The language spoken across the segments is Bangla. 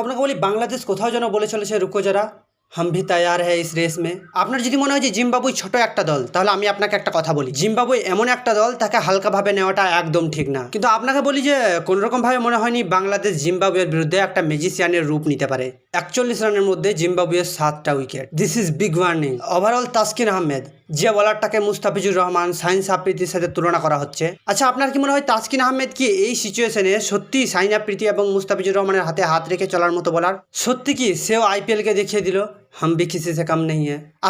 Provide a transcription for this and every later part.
আপনাকে বলি, বাংলাদেশ কোথাও যেন বলে চলেছে রুকো যারা হাম ভি তায়ার হ্যাঁ ইস রেস মে। আপনার যদি মনে হয় যে জিম্বাবুই ছোট একটা দল, তাহলে আমি আপনাকে একটা কথা বলি। জিম্বাবুই এমন একটা দল, তাকে হালকাভাবে নেওয়াটা একদম ঠিক না। কিন্তু আপনাকে বলি যে, কোনোরকমভাবে মনে হয়নি বাংলাদেশ জিম্বাবুয়ের বিরুদ্ধে একটা ম্যাজিসিয়ানের রূপ নিতে পারে। একচল্লিশ রানের মধ্যে জিম্বাবুয়ের সাতটা wicket. This is big warning overall Taskin Ahmed, যে বলারটাকে মুস্তাফিজুর রহমান সাইন্স আপ্রীতির সাথে তুলনা করা হচ্ছে। আচ্ছা আপনার কি মনে হয় তাসকিন আহমেদ কি এই সিচুয়েশনে সত্যি সাইন আপ্রীতি এবং মুস্তাফিজুর রহমানের হাতে হাত রেখে চলার মতো বলার? সত্যি কি সেও আইপিএলকে দেখিয়ে দিল? হাম ভি কিসি সে কাম নেই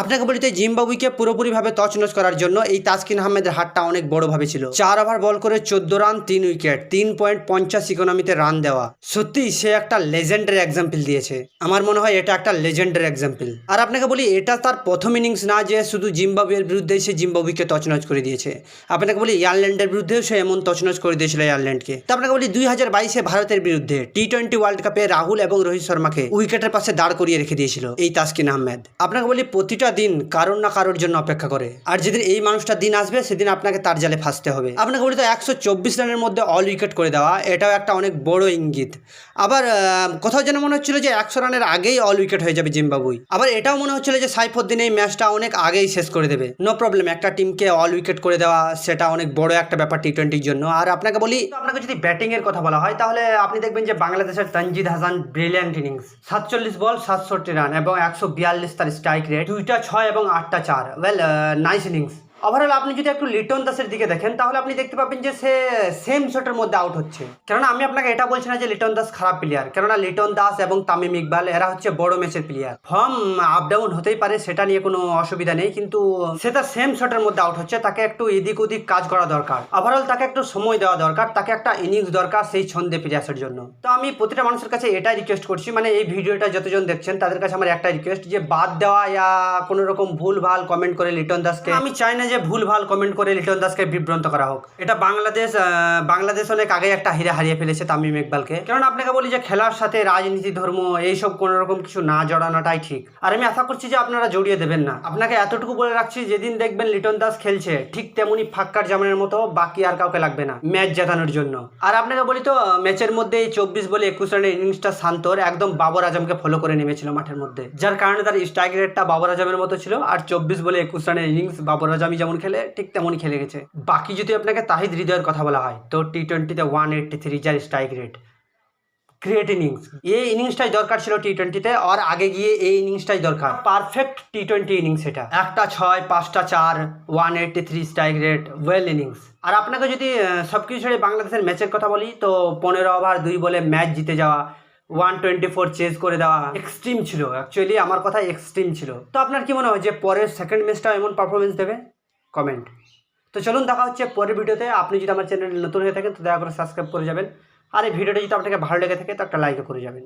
আপনাকে বলি তো জিম্বাবুইকে পুরোপুরিভাবে তছনছ করার জন্য এই তাসকিন আহমেদের হাতটা অনেক বড়ভাবে ছিল। চার ওভার বল করে চোদ্দ রান, তিন উইকেট, তিন পয়েন্ট পঞ্চাশ ইকোনমিতে রান দেওয়া। সত্যি সে একটা লেজেন্ডের এক্সাম্পল দিয়েছে। আমার মনে হয় এটা একটা লেজেন্ডের এক্সাম্পল। আর আপনাকে বলি, এটা তার প্রথম ইনিংস না যে শুধু জিম্বাবুয়ের বিরুদ্ধে সে জিম্বাবুইকে তছনছ করে দিয়েছে। আপনাকে বলি এয়ারল্যান্ডের বিরুদ্ধেও সে এমন তছনছ করে দিয়েছিল এয়ারল্যান্ডকে তো আপনাকে বলি, দুই হাজার বাইশে ভারতের বিরুদ্ধে টি টোয়েন্টি ওয়ার্ল্ড কাপে রাহুল এবং রোহিত শর্মাকে উইকেটের পাশে দাঁড় করিয়ে রেখে দিয়েছিল। এই তাসকিন আহমেদ। আপনাকে বলি, প্রতিটা দিন কারোর না কারোর জন্য অপেক্ষা করে। আর যেদিন এই মানুষটা দিন আসবে, সেদিন আপনাকে তার জালে ফাঁসতে হবে। আপনাকে বলি তো, একশো চব্বিশ রানের মধ্যে অল উইকেট করে দেওয়া, এটাও একটা অনেক বড় ইঙ্গিত। আবার কোথাও যেন মনে হচ্ছিল যে একশো রানের আগেই অল উইকেট হয়ে যাবে জিম্বাবুই। আবার এটাও মনে হচ্ছিল যে সাইফুদ্দিন এই ম্যাচটা অনেক আগেই শেষ করে দেবে। নো প্রবলেম একটা টিমকে অল উইকেট করে দেওয়া, সেটা অনেক বড় একটা ব্যাপার টি টোয়েন্টির জন্য। আর আপনাকে বলি আপনাকে যদি ব্যাটিংয়ের কথা বলা হয়, তাহলে আপনি দেখবেন যে বাংলাদেশের তানজিদ হাসান ব্রিলিয়ান্ট ইনিংস সাতচল্লিশ বল, সাতষট্টি রান এবং একশো বিয়াল্লিশ তার স্ট্রাইক রেট দুইটা ছয় এবং আটটা চার। ওয়েল নাইস ইনিংস ওভারঅল আপনি যদি একটু লিটন দাসের দিকে দেখেন, তাহলে আপনি দেখতে পাবেন যে সে সেম শটের মধ্যে আউট হচ্ছে। কেননা আমি আপনাকে এটা বলছি না যে লিটন দাস খারাপ প্লেয়ার কেননা লিটন দাস এবং তামিম ইকবাল, এরা হচ্ছে বড় ম্যাচের প্লেয়ার ফর্ম আপ ডাউন হতেই পারে, সেটা নিয়ে কোনো অসুবিধা নেই, কিন্তু সে তার সেম শটের মধ্যে আউট হচ্ছে, তাকে একটু এদিক ওদিক কাজ করা দরকার। ওভারঅল তাকে একটু সময় দেওয়া দরকার, তাকে একটা ইনিংস দরকার সেই ছন্দে ফিরে আসার জন্য। তো আমি প্রতিটা মানুষের কাছে এটাই রিকোয়েস্ট করছি মানে এই ভিডিওটা যতজন দেখছেন, তাদের কাছে আমার একটা রিকোয়েস্ট যে বাদ দেওয়া, ইয়া কোনো রকম ভুল ভালো কমেন্ট করে লিটন দাসকে। আমি চাই না যে ভুল ভালো কমেন্ট করে লিটন দাসকে বিভ্রান্ত করা হোক। এটা বাংলাদেশ বাংলাদেশ অনেক আগে একটা হিরে হারিয়ে ফেলেছে তামিম ইকবালকে। কারণ আপনাকে বলি যে খেলার সাথে রাজনীতি, ধর্ম এইসব কোনো রকম কিছু না জড়ানোটাই ঠিক। আর আমি আশা করছি যে আপনারা জড়িয়ে দেবেন না। আপনাকে এতটুকু বলে রাখছি, যেদিন দেখবেন লিটন দাস খেলছে, ঠিক তেমনি ফাক্কার জামানের মতো বাকি আর কাউকে লাগবে না ম্যাচ জেতানোর জন্য। আর আপনাকে বলি তো, ম্যাচের মধ্যে এই চব্বিশ বলে একুশ রানের ইনিংসটা শান্তর একদম বাবর আজমকে ফলো করে নেমেছিল মাঠের মধ্যে। যার কারণে তার স্ট্রাইক রেটটা বাবর আজমের মতো ছিল, আর চব্বিশ বলে একুশ রানের ইনিংস বাবর আজমই যেমন খেলে, ঠিক তেমনই খেলে গেছে। বাকি যদি আপনাকে তাহিদ হৃদয়ের কথা বলা হয়, তো টি টোয়েন্টিতে ওয়ান এইটটি থ্রি যার স্ট্রাইক রেট গ্রেট ইনিংস এই ইনিংসটাই দরকার ছিল টি টোয়েন্টিতে আর আগে গিয়ে এই ইনিংসটাই দরকার। পারফেক্ট টি টোয়েন্টি ইনিংস এটা। একটা ছয়, পাঁচটা চার one eighty three strike rate well innings আর আপনাকে যদি সব কিছু ছেড়ে বাংলাদেশের ম্যাচের কথা বলি, তো পনেরো ওভার দুই বলে ম্যাচ জিতে যাওয়া ওয়ান টোয়েন্টি ফোর চেজ করে দেওয়া এক্সট্রিম ছিল। অ্যাকচুয়ালি আমার কথা এক্সট্রিম ছিল। তো আপনার কি মনে হয় যে পরের সেকেন্ড ম্যাচটাও এমন পারফরমেন্স দেবে? কমেন্ট তো চলুন দেখা হচ্ছে পরের ভিডিওতে। আপনি যদি আমার চ্যানেল নতুন হয়ে থাকেন, তো দয়া করে সাবস্ক্রাইব করে যাবেন। আর এই ভিডিওটা যদি আপনাকে ভালো লেগে থাকে, তো একটা লাইকও করে যাবেন।